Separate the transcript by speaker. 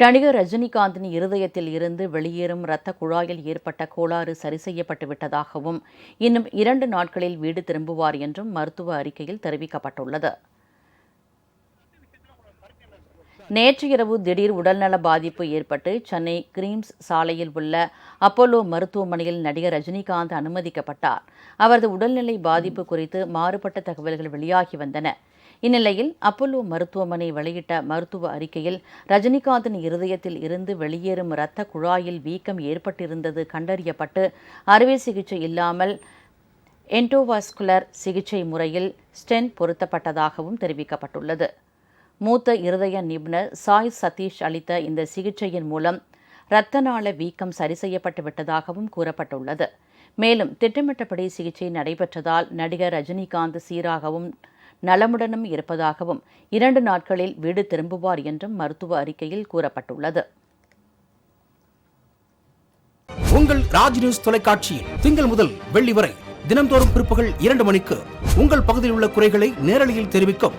Speaker 1: நடிகர் ரஜினிகாந்தின் இருதயத்தில் இருந்து வெளியேறும் இரத்த குழாயில் ஏற்பட்ட கோளாறு சரி செய்யப்பட்டு விட்டதாகவும் இன்னும் இரண்டு நாட்களில் வீடு திரும்புவார் என்றும் மருத்துவ அறிக்கையில் தெரிவிக்கப்பட்டுள்ளது. நேற்று இரவு திடீர் உடல்நல பாதிப்பு ஏற்பட்டு சென்னை கிரீம்ஸ் சாலையில் உள்ள அப்போலோ மருத்துவமனையில் நடிகர் ரஜினிகாந்த் அனுமதிக்கப்பட்டார். அவரது உடல்நிலை பாதிப்பு குறித்து மாறுபட்ட தகவல்கள் வெளியாகி வந்தன. இந்நிலையில் அப்போலோ மருத்துவமனை வெளியிட்ட மருத்துவ அறிக்கையில் ரஜினிகாந்தின் இருதயத்தில் இருந்து வெளியேறும் இரத்த குழாயில் வீக்கம் ஏற்பட்டிருந்தது கண்டறியப்பட்டு அறுவை சிகிச்சை இல்லாமல் என்டோவாஸ்குலர் சிகிச்சை முறையில் ஸ்டென்ட் பொருத்தப்பட்டதாகவும் தெரிவிக்கப்பட்டுள்ளது. மூத்த இருதய நிபுணர் சாய் சதீஷ் அளித்த இந்த சிகிச்சையின் மூலம் இரத்த நாள வீக்கம் சரி செய்யப்பட்டு விட்டதாகவும் கூறப்பட்டுள்ளது. மேலும் திட்டமிட்டபடி சிகிச்சை நடைபெற்றதால் நடிகர் ரஜினிகாந்த் சீராகவும் நலமுடனும் இருப்பதாகவும் இரண்டு நாட்களில் வீடு திரும்புவார் என்றும் மருத்துவ அறிக்கையில் கூறப்பட்டுள்ளது.
Speaker 2: உங்கள் ராஜ் நியூஸ் தொலைக்காட்சியில் திங்கள் முதல் வெள்ளி வரை தினம்தோறும் பிற்பகல் இரண்டு மணிக்கு உங்கள் பகுதியில் உள்ள குறைகளை நேரலையில் தெரிவிக்கும்